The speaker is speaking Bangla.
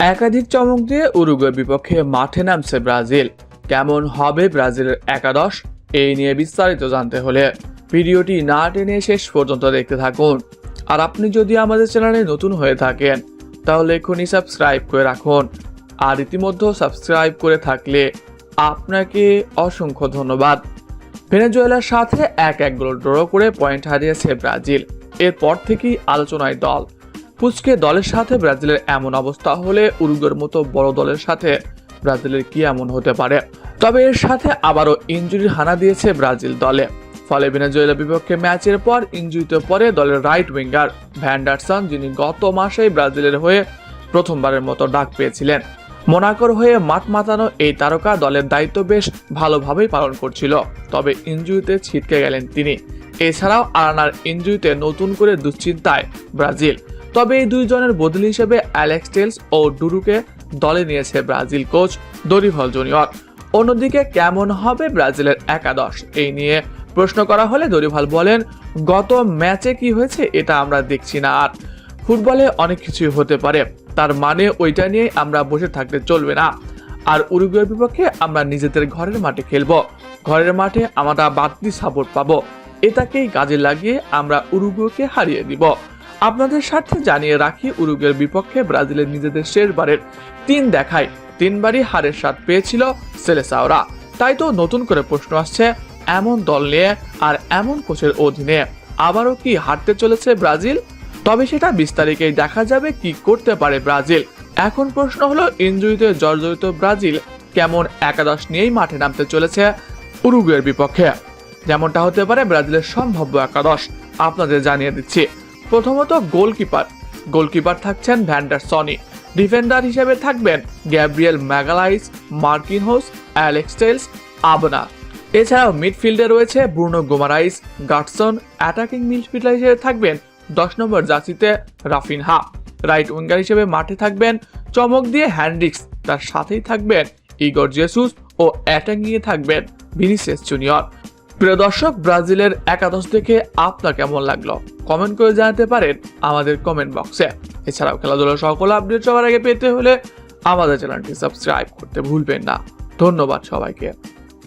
একাধিক চমক দিয়ে উরুগুয়ের বিপক্ষে মাঠে নামছে ব্রাজিল। কেমন হবে ব্রাজিলের একাদশ? এই নিয়ে বিস্তারিত জানতে হলে ভিডিওটি না টেনে শেষ পর্যন্ত দেখতে থাকুন। আর আপনি যদি আমাদের চ্যানেলে নতুন হয়ে থাকেন, তাহলে এখনই সাবস্ক্রাইব করে রাখুন। আর ইতিমধ্যে সাবস্ক্রাইব করে থাকলে আপনাকে অসংখ্য ধন্যবাদ। ভেনেজুয়েলার সাথে এক এক গোল ড্র করে পয়েন্ট হারিয়েছে ব্রাজিল। এরপর থেকেই আলোচনায় দল। পুচকে দলের সাথে, ব্রাজিলের এমন অবস্থা হলে উরুগের মতো বড় দলের সাথে ব্রাজিলের কি এমন হতে পারে? তবে এর সাথে আবারও ইঞ্জুরির হানা দিয়েছে ব্রাজিল দলে। ফলে ভেনেজুয়েলার বিপক্ষে ম্যাচের পর, ইঞ্জুরিতে পরে দলের রাইট উইঙ্গার ভ্যান্ডারসন যিনি গত মাসেই ব্রাজিলের হয়ে প্রথমবারের মতো ডাক পেয়েছিলেন। মোনাকোর হয়ে মাত মাতানো এই তারকা দলের দায়িত্ব বেশ ভালোভাবেই পালন করছিল, তবে ইঞ্জুরিতে ছিটকে গেলেন তিনি। এছাড়াও আরানার ইঞ্জুরিতে নতুন করে দুশ্চিন্তায় ব্রাজিল। তবে এই দুইজনের বদলি হিসেবে অ্যালেক্স টেলস ও ডুরুকে দলে নিয়েছে ব্রাজিল কোচ দরিভল জুনিয়র। অন্যদিকে কেমন হবে ব্রাজিলের একাদশ? এই নিয়ে প্রশ্ন করা হলে দরিভাল বলেন, গত ম্যাচে কি হয়েছে এটা আমরা দেখছি না আর ফুটবলে অনেক কিছুই হতে পারে। তার মানে ওইটা নিয়ে আমরা বসে থাকতে চলবে না। আর উরুগুয়ের বিপক্ষে আমরা নিজেদের ঘরের মাঠে খেলব। ঘরের মাঠে আমরা বাড়তি সাপোর্ট পাবো। এটাকেই কাজে লাগিয়ে আমরা উরুগুয়েকে হারিয়ে দিব। আপনাদের স্বার্থে জানিয়ে রাখি, উরুগের বিপক্ষে ব্রাজিলের নিজেদের শেষবারের তিন দেখায় তিনবারই হারের স্বাদ পেয়েছিল সেলেসাওরা। তাই তো নতুন করে প্রশ্ন আসছে, এমন দল নিয়ে আর এমন কোচের অধীনে আবারও কি হারতে চলেছে ব্রাজিল? তবে সেটা বিশ তারিখেই দেখা যাবে কি করতে পারে ব্রাজিল। এখন প্রশ্ন হলো ইঞ্জুরিতে জর্জরিত ব্রাজিল কেমন একাদশ নিয়েই মাঠে নামতে চলেছে উরুগুয়ের বিপক্ষে? যেমনটা হতে পারে ব্রাজিলের সম্ভাব্য একাদশ। আপনাদের জানিয়ে দিচ্ছি। প্রথমত গোলকিপার। গোলকিপার থাকছেন ভ্যান্ডার সনি। ডিফেন্ডার হিসেবে থাকবেন Gabriel Magalhaes Marquinhos Alex Telles আবনা এছাড়াও মিডফিল্ডে রয়েছে ব্রুনো গোমারাইস গাটসন অ্যাটাকিং মিডফিল্ডার হিসেবে থাকবেন দশ নম্বর জার্সিতে রাফিনহা। রাইট উইঙ্গার হিসেবে মাঠে থাকবেন চমক দিয়ে হ্যান্ড্রিক্স। তার সাথেই থাকবেন ইগর জেসুস ও অ্যাটাকিংয়ে থাকবেন ভিনিসিয়াস জুনিয়র। প্রিয় দর্শক, ব্রাজিলের একাদশ দেখে আপনার কেমন লাগল? কমেন্ট করে জানাতে পারেন আমাদের কমেন্ট বক্সে এছাড়াও খেলাধুলার সকল আপডেট সবার আগে পেতে হলে আমাদের চ্যানেলটি সাবস্ক্রাইব করতে ভুলবেন না। ধন্যবাদ সবাইকে।